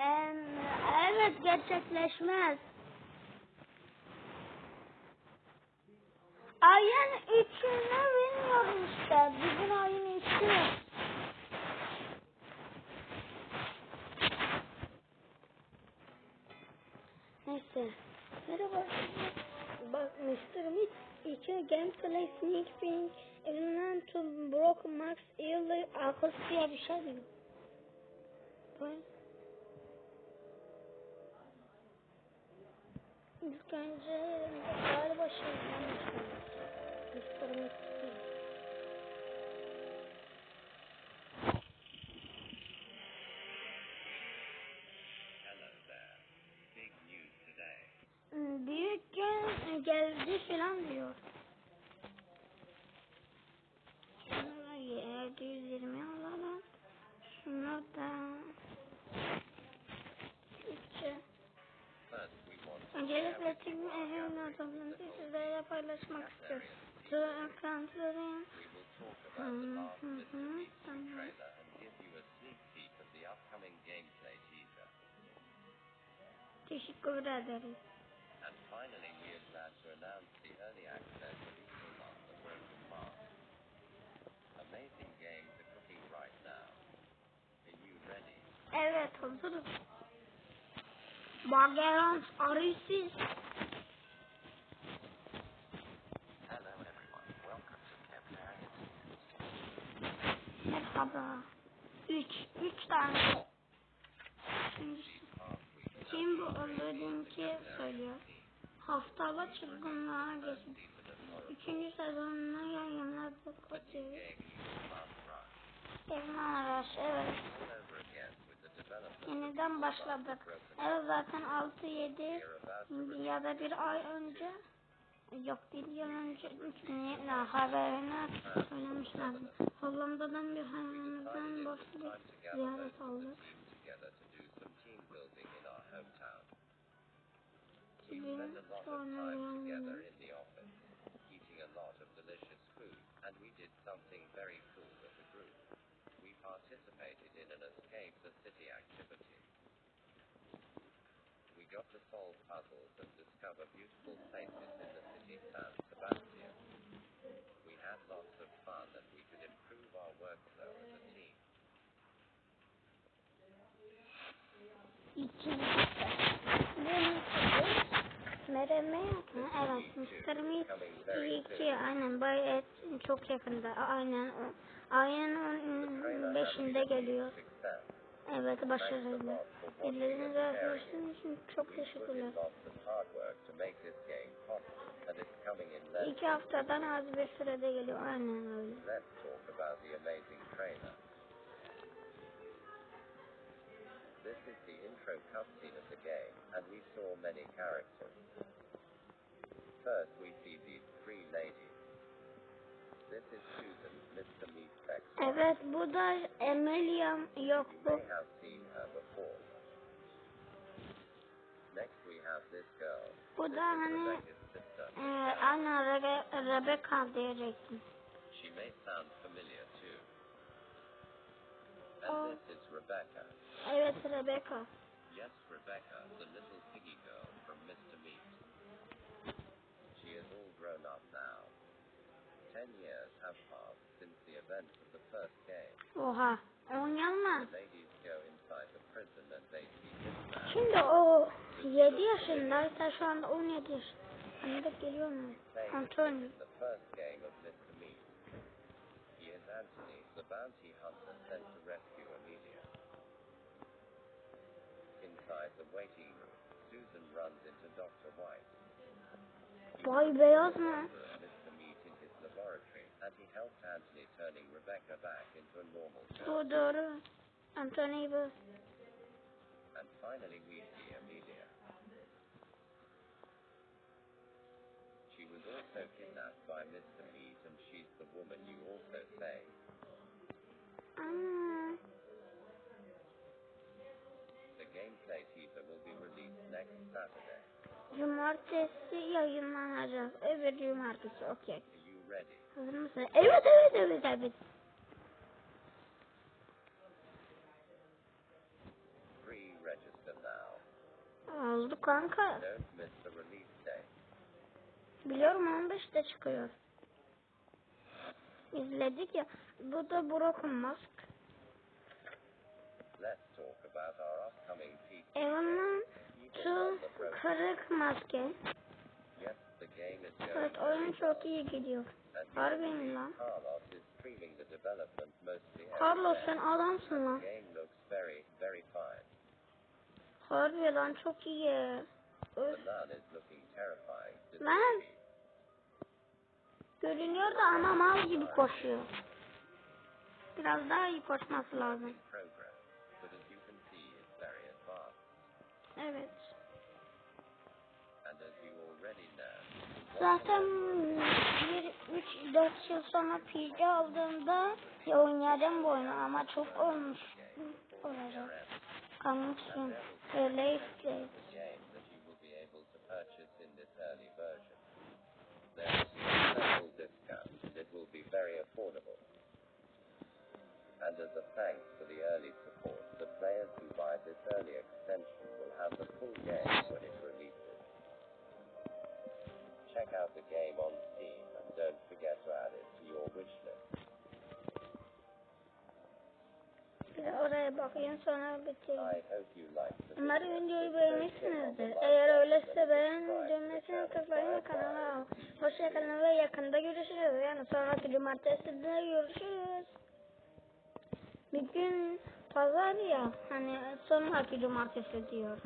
Evet gerçekleşmez. Ayın üçünü bilmiyorum işte. Bugün ayın üçü. Neyse. Merhaba. Bak Mr. Meat 2 Gameplay Sneak Peek Evinden to Brock Max Early Arkası diye bir şey diyor. Bak. İlk önce galiba şeyden news today. Hmm, Büyük gün geldi filan diyor. Şunu da 720 alalım. Şunu da 3'e. First, we want to Öncelikle tüm evin toplantı sizlerle paylaşmak istiyorum. Şu of teaser. teşekkür ederiz. And finally, we are glad to announce the early access of Equinox The Broken Mars. Amazing games are cooking right now. Are you ready? Evet hazırız. Bagerans arıyorsunuz. Hello everyone. Welcome to Campfire. Merhaba. Üç. Üç tane. Şimdi kim bu öldürdüğünki söylüyor. Haftalık çılgınlığa geçin. Üçüncü sezonunu yayınladık. Evin araç. Evet. Yeniden başladık. Evet zaten 6-7 ya da bir ay önce yok bir yıl önce ne haberini söylemişlerdi. Hollanda'dan bir hayvanımızdan başladık ziyaret aldık. team together to do some team building in our hometown. We Bugün spent a lot of sonra and we did something very cool as a group. We participated in an escape the city activity. We got to solve puzzles and discover beautiful places in the city San Sebastian. We had lots of fun and we could improve our workflow as a team. Mereme Evet. Meat 2 aynen Bayet çok yakında aynen o. Ayın 5'inde geliyor. Success. Evet başarılı. İzlediğiniz ve arkadaşlarınız için çok We put teşekkürler. in lots of hard work to make this game possible, and it's coming in less. İki haftadan az bir sürede geliyor. Aynen öyle. Let's talk about the amazing trailer. This is the intro cutscene of the game, and we saw many characters. First, we see these three ladies. Evet bu da Emilia yok You bu. may have seen her before. Next, we have this girl. Bu This da hani e, aynen Rebe Rebecca diyecektim. She may sound familiar too. Oh. And this is Rebecca. Evet Rebecca. Yes, Rebecca, the little piggy girl from Mr. Meat. She is all grown up now. Ten years have passed since the events of the first game. Oha, oynayalma. Şimdi o 7 yaşındaysa şu anda 17 yaşında geliyor mu? Kontrol mü? Anthony, the bounty hunter sent to rescue Amelia. Inside the waiting room, Susan runs into Dr. White. Boy helped Anthony turning Rebecca back into a normal girl. Doğru. Anthony. And finally, we see Amelia. She was also kidnapped by Mr. Meat, and she's the woman you also saved. Aa, The gameplay teaser will be released next Saturday. cumartesi yayınlanacak. Evet cumartesi okey. Are you ready? Hazır mısın? Evet evet evet evet. Oldu kanka. Biliyorum 15'te çıkıyor. İzledik ya. Bu da Broken Mask. Evan'ın şu kırık maske. Evet oyun çok iyi gidiyor. Harbi mi lan? Carlos sen adamsın lan. Harbi lan çok iyi. Öf. see. Görünüyor da ama mal gibi koşuyor. Biraz daha iyi koşması lazım. in Zaten bir 3-4 yıl sonra PC aldığımda oynayacağım bu oyunu ama çok olmuş olacak. Coming soon. Release bakayım sonra the Umarım video. videoyu beğenmişsinizdir. Eğer öyleyse beğen düğmesine tıklayın ve kanala al. Hoşçakalın ve yakında görüşürüz. Yani sonraki cumartesi de görüşürüz. Bir gün pazar ya hani sonraki cumartesi diyor.